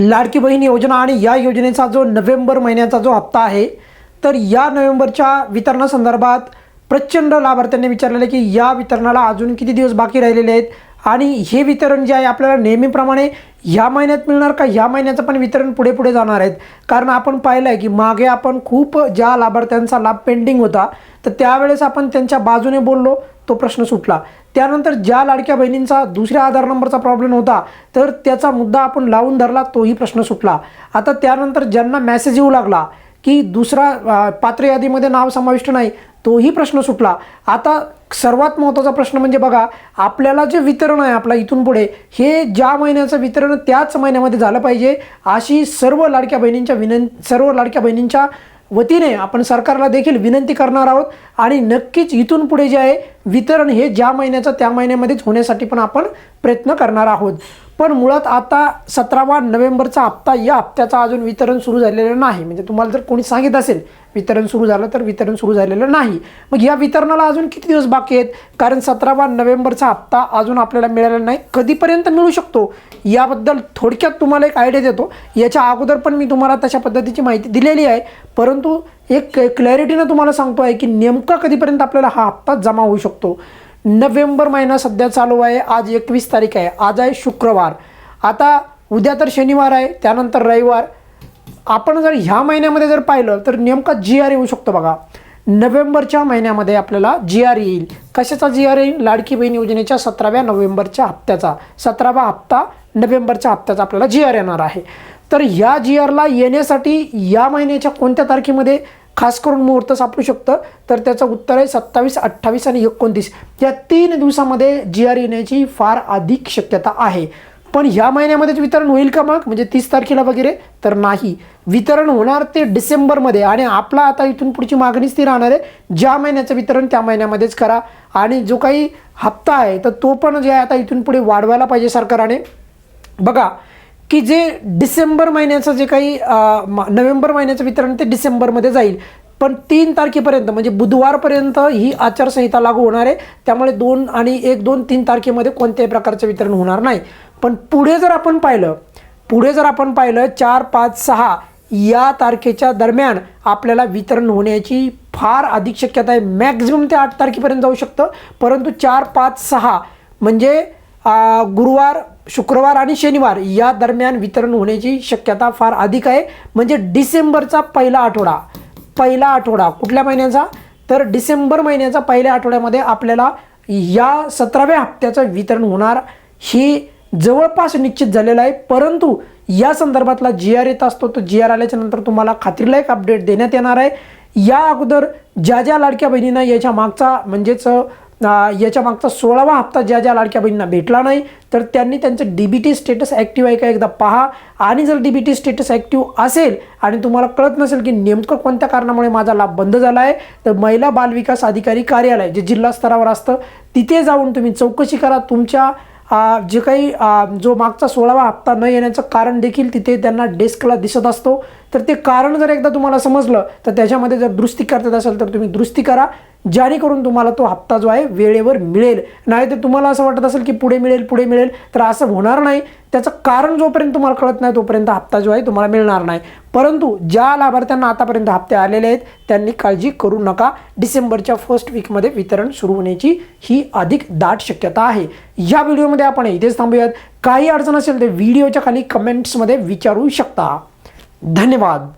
लाडकी बहीण योजना आणि या योजनेचा जो नोव्हेंबर महिन्याचा जो हप्ता आहे तर या नोव्हेंबरच्या वितरणासंदर्भात प्रचंड लाभार्थ्यांनी विचारलेलं आहे की या वितरणाला अजून किती दिवस बाकी राहिलेले आहेत? आणि हे वितरण जे आहे आपल्याला नेहमीप्रमाणे ह्या महिन्यात मिळणार का? ह्या महिन्याचं पण वितरण पुढे पुढे जाणार आहेत. कारण आपण पाहिलं आहे की मागे आपण खूप ज्या लाभार्थ्यांचा लाभ पेंडिंग होता तर त्यावेळेस आपण त्यांच्या बाजूने बोललो तो प्रश्न सुटला. त्यानंतर ज्या लाडक्या बहिणींचा दुसऱ्या आधार नंबरचा प्रॉब्लेम होता तर त्याचा मुद्दा आपण लावून धरला तोही प्रश्न सुटला. आता त्यानंतर ज्यांना मॅसेज येऊ लागला की दुसरा पात्र यादीमध्ये नाव समाविष्ट नाही तोही प्रश्न सुटला. आता सर्वात महत्त्वाचा प्रश्न म्हणजे बघा आपल्याला जे वितरण आहे आपला इथून पुढे हे ज्या महिन्याचं वितरण त्याच महिन्यामध्ये झालं पाहिजे अशी सर्व लाडक्या बहिणींच्या विनं सर्व लाडक्या बहिणींच्या वतीने आपण सरकारला देखील विनंती करणार आहोत. आणि नक्कीच इथून पुढे जे आहे वितरण हे ज्या महिन्याचं त्या महिन्यामध्येच होण्यासाठी पण आपण प्रयत्न करणार आहोत. पण मुळात आता सतरावा नोव्हेंबरचा हप्ता या हप्त्याचा अजून वितरण सुरू झालेलं नाही. म्हणजे तुम्हाला जर कोणी सांगित असेल वितरण सुरू झालं तर वितरण सुरू झालेलं नाही. मग या वितरणाला अजून किती दिवस बाकी आहेत? कारण सतरावा नोव्हेंबरचा हप्ता अजून आपल्याला मिळालेला नाही. कधीपर्यंत मिळू शकतो? याबद्दल थोडक्यात तुम्हाला एक आयडिया देतो. याच्या अगोदर पण मी तुम्हाला तशा पद्धतीची माहिती दिलेली आहे. परंतु एक क्लॅरिटीनं तुम्हाला सांगतो आहे की नेमका कधीपर्यंत आपल्याला हा हप्ता जमा होऊ शकतो? नोव्हेंबर महिना सध्या चालू आहे. आज एकवीस तारीख आहे. आज आहे शुक्रवार. आता उद्या तर शनिवार आहे. त्यानंतर रविवार. आपण जर ह्या महिन्यामध्ये जर पाहिलं तर नेमका जी आर येऊ शकतो बघा. नोव्हेंबरच्या महिन्यामध्ये आपल्याला जी आर येईल. कशाचा जी आर येईल? लाडकी बहीण योजनेच्या सतराव्या नोव्हेंबरच्या हप्त्याचा. सतरावा हप्ता नोव्हेंबरच्या हप्त्याचा आपल्याला जी आर येणार आहे. तर ह्या जी आरला येण्यासाठी या महिन्याच्या कोणत्या तारखेमध्ये खास करून मुहूर्त सापडू शकतं. तर त्याचं उत्तर आहे सत्तावीस अठ्ठावीस आणि एकोणतीस. या तीन दिवसामध्ये जी आर येण्याची फार अधिक शक्यता आहे. पण ह्या महिन्यामध्येच वितरण होईल का मग? म्हणजे तीस तारखेला वगैरे? तर नाही. वितरण होणार ते डिसेंबरमध्ये आणि आपला आता इथून पुढची मागणीच ती राहणार आहे. ज्या महिन्याचं वितरण त्या महिन्यामध्येच करा. आणि जो काही हप्ता आहे तर तो पण जे आहे आता इथून पुढे वाढवायला पाहिजे सरकारने. बघा की जे डिसेंबर महिन्याचं जे काही म- नोव्हेंबर महिन्याचं वितरण ते डिसेंबरमध्ये जाईल. पण तीन तारखेपर्यंत म्हणजे बुधवारपर्यंत ही आचारसंहिता लागू होणार आहे. त्यामुळे दोन आणि एक दोन तीन तारखेमध्ये कोणत्याही प्रकारचं वितरण होणार नाही. पण पुढे जर आपण पाहिलं पुढे जर आपण पाहिलं चार पाच सहा या तारखेच्या दरम्यान आपल्याला वितरण होण्याची फार अधिक शक्यता आहे. मॅक्झिमम ते आठ तारखेपर्यंत जाऊ शकतं. परंतु चार पाच सहा म्हणजे गुरुवार शुक्रवार आणि शनिवार या दरम्यान वितरण होण्याची शक्यता फार अधिक आहे. म्हणजे डिसेंबरचा पहिला आठवडा. पहिला आठवडा. कुठल्या महिन्याचा? तर डिसेंबर महिन्याचा पहिल्या आठवड्यामध्ये आपल्याला या सतराव्या हप्त्याचं वितरण होणार. हे जवळपास निश्चित झालेलं आहे. परंतु या संदर्भातला जी आर येत असतो. तो जी आर आल्याच्यानंतर तुम्हाला खात्रीला एक अपडेट देण्यात येणार आहे. या अगोदर ज्या ज्या लाडक्या बहिणींना याच्या मागचा म्हणजेच याच्या मागचा सोळावा हप्ता ज्या ज्या लाडक्या बहिणींना भेटला नाही तर त्यांनी त्यांचं D B T status active आहे का एकदा पहा. आणि जर D B T status active असेल आणि तुम्हाला कळत नसेल की नेमकं कोणत्या कारणामुळे माझा लाभ बंद झाला आहे तर महिला बालविकास अधिकारी कार्यालय जे जिल्हा स्तरावर असतं तिथे जाऊन तुम्ही चौकशी करा. तुमच्या जे काही जो मागचा सोळावा हप्ता न येण्याचं कारण देखील तिथे त्यांना डेस्कला दिसत असतो. तर ते कारण जर एकदा तुम्हाला समजलं तर त्याच्यामध्ये जर दुरुस्ती करतात असेल तर तुम्ही दुरुस्ती करा जेणेकरून तुम्हाला तो हप्ता जो आहे वेळेवर मिळेल. नाही तर तुम्हाला असं वाटत असेल की पुढे मिळेल पुढे मिळेल तर असं होणार नाही. त्याचं कारण जोपर्यंत तुम्हाला कळत नाही तोपर्यंत हप्ता जो आहे तुम्हाला मिळणार नाही. परंतु ज्या लाभार्थ्यांना आतापर्यंत हप्ते आलेले आहेत त्यांनी काळजी करू नका. डिसेंबरच्या फर्स्ट वीकमध्ये वितरण सुरू होण्याची ही अधिक दाट शक्यता आहे. या व्हिडिओमध्ये आपण इथेच थांबूयात. काही अडचण असेल तर व्हिडिओच्या खाली कमेंट्समध्ये विचारू शकता. धन्यवाद.